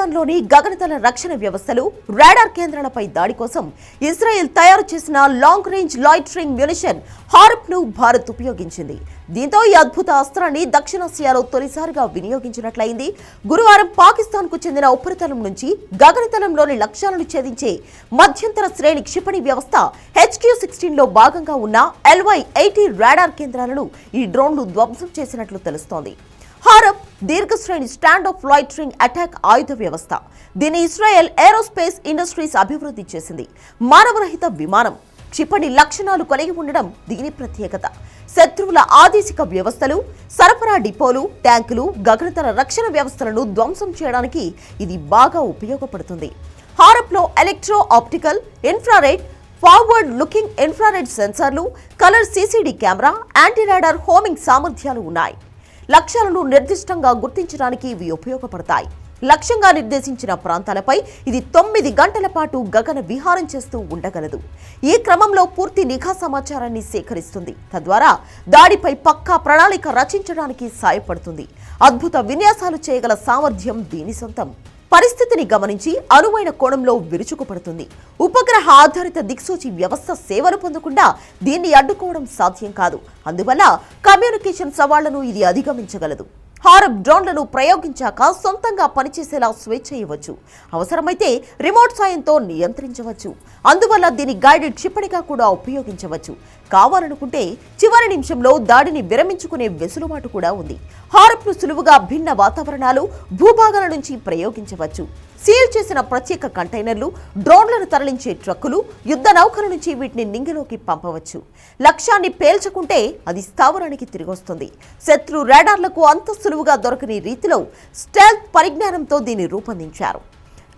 పాకిస్తాన్లోని గగనతల రక్షణ వ్యవస్థలు రాడార్ కేంద్రాలపై దాడి కోసం ఇజ్రాయెల్ తయారు చేసిన లాంగ్ రేంజ్ లాయిటరింగ్ మ్యునిషన్ హారప్ను భారత్ ఉపయోగించింది. దీంతో ఈ అద్భుత అస్త్రాన్ని దక్షిణాసియాలో తొలిసారిగా వినియోగించినట్లయింది. గురువారం పాకిస్తాన్కు చెందిన ఉపరితలం నుంచి గగనతలంలోని లక్ష్యాలను ఛేదించే మధ్యంతర శ్రేణి క్షిపణి వ్యవస్థ హెచ్క్యూ సిక్స్టీన్లో భాగంగా ఉన్న ఎల్వై ఎయిటీ రాడార్ కేంద్రాలను ఈ డ్రోన్లు ధ్వంసం చేసినట్లు తెలుస్తోంది. హారప్ దీర్ఘశ్రేణి స్టాండ్ ఆఫ్ లాయిటరింగ్ అటాక్ ఆయుధ వ్యవస్థ. దీన్ని ఇస్రాయెల్ ఏరోస్పేస్ ఇండస్ట్రీస్ అభివృద్ధి చేసింది. మానవరహిత విమానం క్షిపణి లక్షణాలు కలిగి ఉండడం దీని ప్రత్యేకత. శత్రువుల ఆదేశిక వ్యవస్థలు సరఫరా డిపోలు ట్యాంకులు గగనతర రక్షణ వ్యవస్థలను ధ్వంసం చేయడానికి ఇది బాగా ఉపయోగపడుతుంది. హారప్లో electro optical infrared forward looking infrared సెన్సార్లు colour CCD camera anti radar homing సామర్థ్యాలు ఉన్నాయి. లక్ష్యాలను నిర్దిష్టంగా గుర్తించడానికి ఇవి ఉపయోగపడతాయి. లక్ష్యంగా నిర్దేశించిన ప్రాంతాలపై ఇది తొమ్మిది గంటల పాటు గగన విహారం చేస్తూ ఉండగలదు. ఈ క్రమంలో పూర్తి నిఘా సమాచారాన్ని సేకరిస్తుంది. తద్వారా దాడిపై పక్కా ప్రణాళిక రచించడానికి సాయపడుతుంది. అద్భుత విన్యాసాలు చేయగల సామర్థ్యం దీని సొంతం. పరిస్థితిని గమనించి అనువైన కోణంలో విరుచుకుపడుతుంది. ఉపగ్రహ ఆధారిత దిక్సూచి వ్యవస్థ సేవలు పొందకుండా దీన్ని అడ్డుకోవడం సాధ్యం కాదు. అందువల్ల కమ్యూనికేషన్ సవాళ్ళను ఇది అధిగమించగలదు. హారప్ డ్రోన్లను ప్రయోగించాక సొంతంగా పనిచేసేలా స్వేచ్ఛ ఇవ్వచ్చు. అవసరమైతే రిమోట్ సాయంతో నియంత్రించవచ్చు. అందువల్ల దీని గైడెడ్ క్షిపణిగా కూడా ఉపయోగించవచ్చు. కావాలనుకుంటే చివరి నిమిషంలో దాడిని విరమించుకునే వెసులుబాటు కూడా ఉంది. హారప్ను సులువుగా భిన్న వాతావరణాలు భూభాగాల నుంచి ప్రయోగించవచ్చు. సీల్ చేసిన ప్రత్యేక కంటైనర్లు డ్రోన్లను తరలించే ట్రక్కులు యుద్ధ నౌకల నుంచి వీటిని నింగిలోకి పంపవచ్చు. లక్ష్యాన్ని పేల్చకుంటే అది స్థావరానికి తిరిగొస్తుంది. శత్రు రాడార్లకు అంతస్తు సులువుగా దొరకని రీతిలో స్టెల్త్ పరిజ్ఞానంతో దీన్ని రూపొందించారు.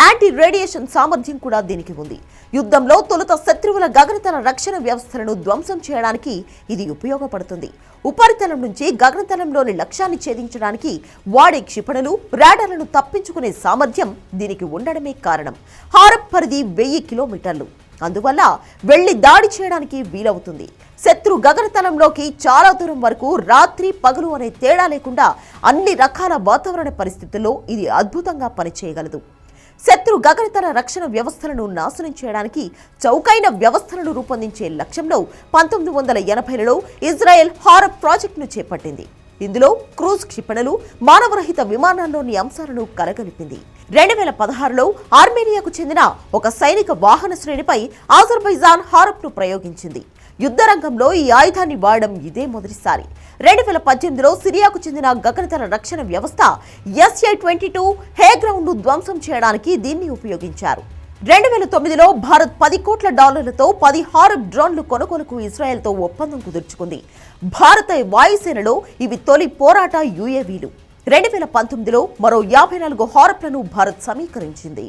యాంటీ రేడియేషన్ సామర్థ్యం కూడా దీనికి ఉంది. యుద్ధంలో తొలుత శత్రువుల గగనతల రక్షణ వ్యవస్థలను ధ్వంసం చేయడానికి ఇది ఉపయోగపడుతుంది. ఉపరితలం నుంచి గగనతలంలోని లక్ష్యాన్ని ఛేదించడానికి వాడే క్షిపణులు రాడర్లను తప్పించుకునే సామర్థ్యం దీనికి ఉండడమే కారణం. హారప్ పరిధి వెయ్యి కిలోమీటర్లు. అందువల్ల వెళ్ళి దాడి చేయడానికి వీలవుతుంది. శత్రు గగనతలంలోకి చాలా దూరం వరకు రాత్రి పగలు అనే తేడా లేకుండా అన్ని రకాల వాతావరణ పరిస్థితుల్లో ఇది అద్భుతంగా పనిచేయగలదు. శత్రు గగనతల రక్షణ వ్యవస్థలను నాశనం చేయడానికి చౌకైన వ్యవస్థలను రూపొందించే లక్ష్యంలో పంతొమ్మిది వందల ఎనభైలలో ఇజ్రాయెల్ హారప్ ప్రాజెక్టును చేపట్టింది. ఇందులో క్రూజ్ క్షిపణులు మానవరహిత విమానాల్లోని అంశాలను కలగలిపింది. రెండు వేల పదహారులో ఆర్మేనియాకు చెందిన ఒక సైనిక వాహన శ్రేణిపై ఆజర్బైజాన్ హారప్ను ప్రయోగించింది. యుద్ధరంగంలో ఈ ఆయుధాన్ని వాడడం ఇదే మొదటిసారి. రెండు వేల పద్దెనిమిదిలో సిరియాకు చెందిన గగనతల రక్షణ వ్యవస్థ ఎస్ఏ ట్వంటీ టూ హే గ్రౌండ్ను ధ్వంసం చేయడానికి దీన్ని ఉపయోగించారు. రెండు వేల తొమ్మిదిలో భారత్ పది కోట్ల డాలర్లతో పదిహారు డ్రోన్లు కొనుగోలుకు ఇజ్రాయెల్తో ఒప్పందం కుదుర్చుకుంది. భారత వాయుసేనలో ఇవి తొలి పోరాట యుఏవీలు. రెండు వేల పంతొమ్మిదిలో మరో యాభై నాలుగు హారప్లను భారత్ సమీకరించింది.